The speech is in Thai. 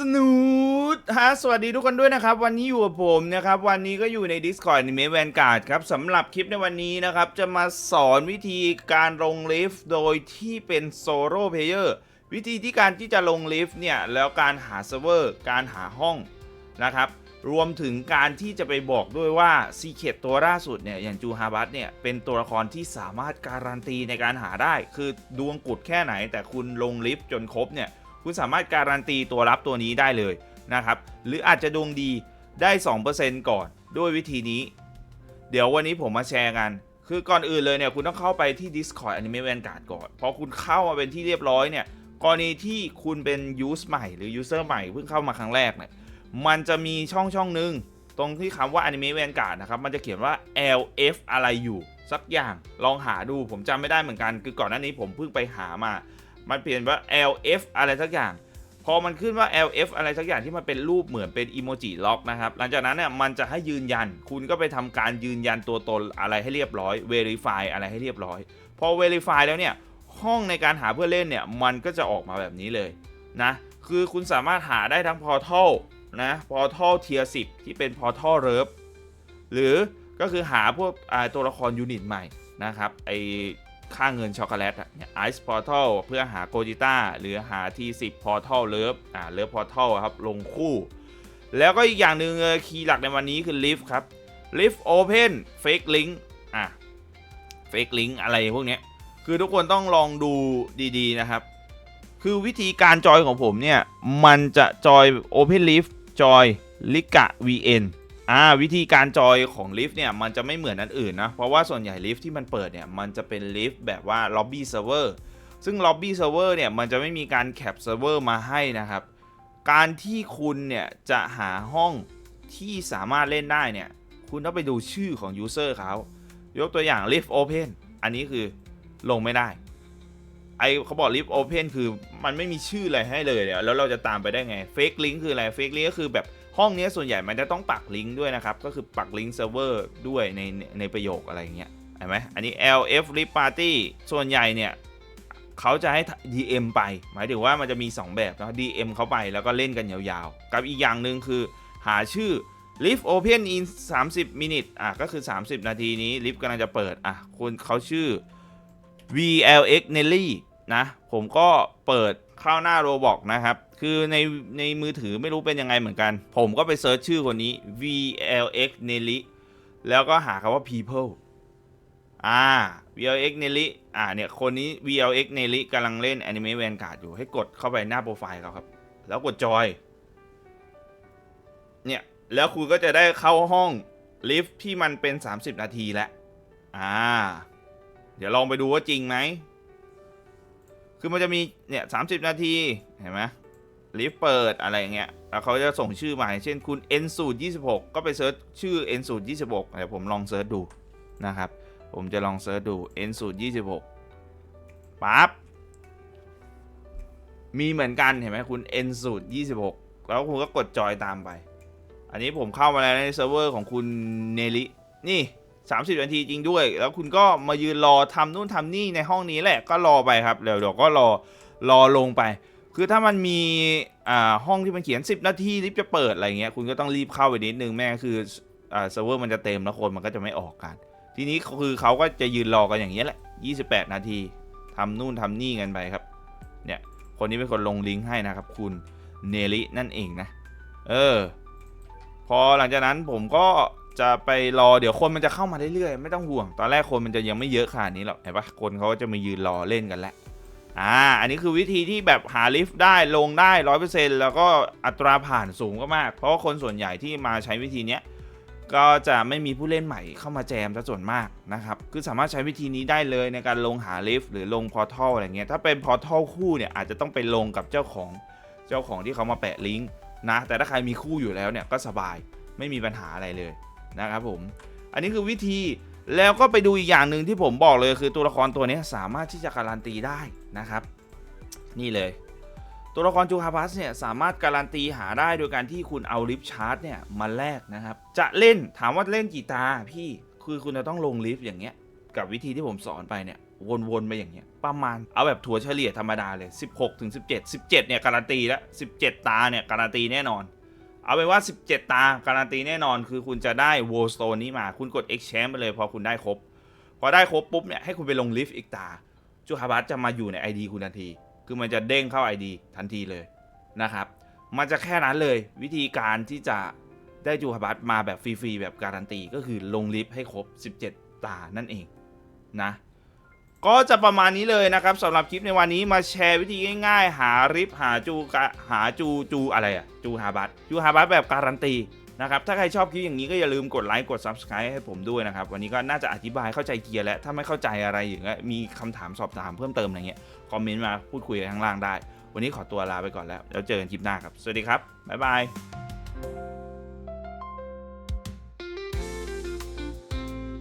สนุดฮะสวัสดีทุกคนด้วยนะครับ วันนี้อยู่กับผมนะครับ วันนี้ก็อยู่ใน Discord Anime Vanguard ครับสำหรับคลิปในวันนี้นะครับ จะมาสอนวิธีการลงลิฟต์โดยที่เป็นโซโล่เพลเยอร์วิธีที่การที่จะลงลิฟต์เนี่ย แล้วการหาเซิร์ฟเวอร์ การหาห้องนะครับ รวมถึงการที่จะไปบอกด้วยว่าซีเคตตัวล่าสุดเนี่ย อย่างจูฮาบัตเนี่ย เป็นตัวละครที่สามารถการันตีในการหาได้ คือดวงกุดแค่ไหน แต่คุณลงลิฟต์จนครบเนี่ย คุณสามารถการันตีตัวรับตัวนี้ได้เลยนะครับ หรืออาจจะดวงดีได้ 2%ก่อนด้วยวิธีนี้ เดี๋ยววันนี้ผมมาแชร์กัน คือก่อนอื่นเลยเนี่ยคุณต้องเข้าไปที่ Discord Anime Vanguard ก่อน พอคุณเข้ามาเป็นที่เรียบร้อยเนี่ยกรณีที่คุณเป็นยูสใหม่หรือ User ใหม่เพิ่งเข้ามาครั้งแรกเนี่ยมันจะมีช่องช่องหนึ่งตรงที่คำว่า Anime Vanguard นะครับ มันจะเขียนว่า LF อะไรอยู่ สักอย่างลองหาดูผมจำไม่ได้เหมือนกัน คือก่อนหน้านี้ผมเพิ่งไปหามา มันเปลี่ยนว่า LF อะไรสักอย่าง พอมันขึ้นว่า LF อะไรสักอย่างที่มันเป็นรูปเหมือนเป็นอีโมจิล็อกนะครับ หลังจากนั้นเนี่ยมันจะให้ยืนยัน คุณก็ไปทำการยืนยันตัวตนอะไรให้เรียบร้อย Verify อะไรให้เรียบร้อย พอ Verify แล้วเนี่ยห้องในการหาเพื่อเล่นเนี่ยมันก็จะออกมาแบบนี้เลยนะคือคุณสามารถหาได้ทั้ง Portal นะ Portal Tier 10 ที่เป็น Portal r e v หรือก็คือหาพวกตัวละครยูนิตใหม่นะครับไอ ค่าเงินช็อกโกแลตเนี่ยไอซ์พอร์ทัลเพื่อหาโกจิต้าหรือหา T10 Portal เลิฟอ่าเลิฟพอร์ทัลครับ ลงคู่ แล้วก็อีกอย่างหนึ่งคีย์หลักในวันนี้คือ Lift ครับ Lift Open Fake Link อะ Fake Link อะไรพวกเนี้ยคือทุกคนต้องลองดูดีๆนะครับ คือวิธีการจอยของผมเนี่ย มันจะจอย Open Lift จอย l i g a VN อ่าวิธีการจอยของลิฟต์เนี่ยมันจะไม่เหมือนอันอื่นนะ เพราะว่าส่วนใหญ่ลิฟต์ที่มันเปิดเนี่ยมันจะเป็นลิฟต์แบบว่า Lobby Server ซึ่ง Lobby Server เวอร์เนี่ยมันจะไม่มีการแคปเซิร์ฟเวอร์มาให้นะครับ การที่คุณเนี่ยจะหาห้องที่สามารถเล่นได้เนี่ยคุณต้องไปดูชื่อของ User เขายกตัวอย่าง Lift Open อันนี้คือลงไม่ได้ ไอเขาบอก Lift Open คือมันไม่มีชื่ออะไรให้เลยเนี่ยแล้วเราจะตามไปได้ไง Fake Link คืออะไร Fake Link ก็คือแบบ ห้องนี้ส่วนใหญ่มันจะต้องปักลิงก์ด้วยนะครับ ก็คือปักลิงก์เซิร์ฟเวอร์ด้วยในในในประโยคอะไรเงี้ยเห็นไหมอันนี้ LF Lip Party ส่วนใหญ่เนี่ยเขาจะให้ DM ไป หมายถึงว่ามันจะมี 2 แบบนะ DM เขาไปแล้วก็เล่นกันยาวๆ กับอีกอย่างหนึ่งคือหาชื่อ Lift Open in 30 minute อะก็คือ 30 นาทีนี้ลิฟต์กำลังจะเปิด อะคุณเขาชื่อ VLX Nelly นะผมก็เปิดข้าวหน้าโรบอกนะครับ คือในในมือถือไม่รู้เป็นยังไงเหมือนกัน ผมก็ไปเซิร์ชชื่อคนนี้ VLX Nelly แล้วก็หาคำว่า people อ่า VLX Nelly อ่าเนี่ยคนนี้ VLX Nelly กำลังเล่น Anime Vanguard อยู่ให้กดเข้าไปหน้าโปรไฟล์เขาครับ แล้วกดจอย เนี่ย แล้วคุณก็จะได้เข้าห้องลิฟต์ที่มันเป็น 30 นาทีแล้วอ่า เดี๋ยวลองไปดูว่าจริงไหม คือมันจะมีเนี่ยสานาที เห็นไหมลิฟต์เปิดอะไรเงี้ย แล้วเขาจะส่งชื่อมาอย่างเช่นคุณ n 0 26ก็ไปเซิร์ชชื่อ n 0 26เดี๋ยวผมลองเซิร์ชดูนะครับ ผมจะลองเซิร์ชดู n 0 26ปั๊บ มีเหมือนกันเห็นไหมคุณ n 0 26แล้วคุณก็กดจอยตามไป อันนี้ผมเข้ามาแล้วในเซิร์ฟเวอร์ของคุณเนลิ นี่ 30นาทีจริงด้วย แล้วคุณก็มายืนรอทำนู่นทำนี่ในห้องนี้แหละก็รอไปครับเดี๋ยวเดี๋ยวก็รอรอลงไป คือถ้ามันมีอ่าห้องที่มันเขียน 10 นาทีรีบจะเปิดอะไรเงี้ยคุณก็ต้องรีบเข้าไปนิดนึงแม่คืออ่าเซิร์ฟเวอร์มันจะเต็มแล้วคนมันก็จะไม่ออกกัน ทีนี้คือเขาก็จะยืนรอกันอย่างเงี้ยแหละ 28 นาทีทำนู่นทำนี่กันไปครับเนี่ยคนนี้เป็นคนลงลิงก์ให้นะครับ คุณเนลินั่นเองนะ เออ พอหลังจากนั้นผมก็ จะไปรอเดี๋ยวคนมันจะเข้ามาเรื่อยๆไม่ต้องห่วง ตอนแรกคนมันจะยังไม่เยอะขนาดนี้หรอกเห็นปะคนเขาก็จะมายืนรอเล่นกันแล้วอ่าอันนี้คือวิธีที่แบบหาลิฟต์ได้ลงได้ร้อยเปอร์เซ็นต์แล้วก็อัตราผ่านสูงก็มาก เพราะว่าคนส่วนใหญ่ที่มาใช้วิธีเนี้ยก็จะไม่มีผู้เล่นใหม่เข้ามาแจมซะส่วนมากนะครับ คือสามารถใช้วิธีนี้ได้เลยในการลงหาลิฟต์หรือลงพอร์ทัลอะไรเงี้ย ถ้าเป็นพอร์ทัลคู่เนี่ยอาจจะต้องไปลงกับเจ้าของเจ้าของที่เขามาแปะลิงก์นะ แต่ถ้าใครมีคู่อยู่แล้วเนี่ยก็สบายไม่มีปัญหาอะไรเลย นะครับผม อันนี้คือวิธีแล้วก็ไปดูอีกอย่างหนึ่งที่ผมบอกเลยคือตัวละครตัวนี้สามารถที่จะการันตีได้นะครับ นี่เลย ตัวละครจูฮาพัสเนี่ยสามารถการันตีหาได้โดยการที่คุณเอาลิฟชาร์จเนี่ยมาแลกนะครับ จะเล่นถามว่าเล่นกี่ตาพี่คือคุณจะต้องลงลิฟต์อย่างเงี้ยกับวิธีที่ผมสอนไปเนี่ยวนๆไปอย่างเงี้ยประมาณเอาแบบถั่วเฉลี่ยธรรมดาเลย 16ถึง17 17เนี่ยการันตีแล้ว17 ตาเนี่ยการันตีแน่นอน เอาเป็นว่า 17 ตาการันตีแน่นอนคือคุณจะได้ w o r s t o n e นี้มา คุณกด exchange ไปเลยพอคุณได้ครบ พอได้ครบปุ๊บเนี่ยให้คุณไปลงลิฟต์อีกตา จูฮาบัสจะมาอยู่ใน ID คุณทันที คือมันจะเด้งเข้า ID ทันทีเลยนะครับ มันจะแค่นั้นเลยวิธีการที่จะได้จูฮาบัสมาแบบฟรีๆแบบการันตีก็คือลงลิฟต์ให้ครบ 17 ตานั่นเองนะ ก็จะประมาณนี้เลยนะครับสำหรับคลิปในวันนี้มาแชร์วิธีง่าย ๆ หาริฟหาจูหาจูจูอะไรอะจูฮาบัสจูฮาบัสแบบการันตีนะครับถ้าใครชอบคลิปอย่างนี้ก็อย่าลืมกดไลค์กด Subscribe ให้ผมด้วยนะครับ วันนี้ก็น่าจะอธิบายเข้าใจเกียร์แล้ว ถ้าไม่เข้าใจอะไรอย่างเงี้ยมีคำถามสอบถามเพิ่มเติมอะไรเงี้ยคอมเมนต์มาพูดคุยกันข้างล่างได้ วันนี้ขอตัวลาไปก่อนแล้วแล้วเจอกันคลิปหน้าครับ สวัสดีครับบ๊ายบาย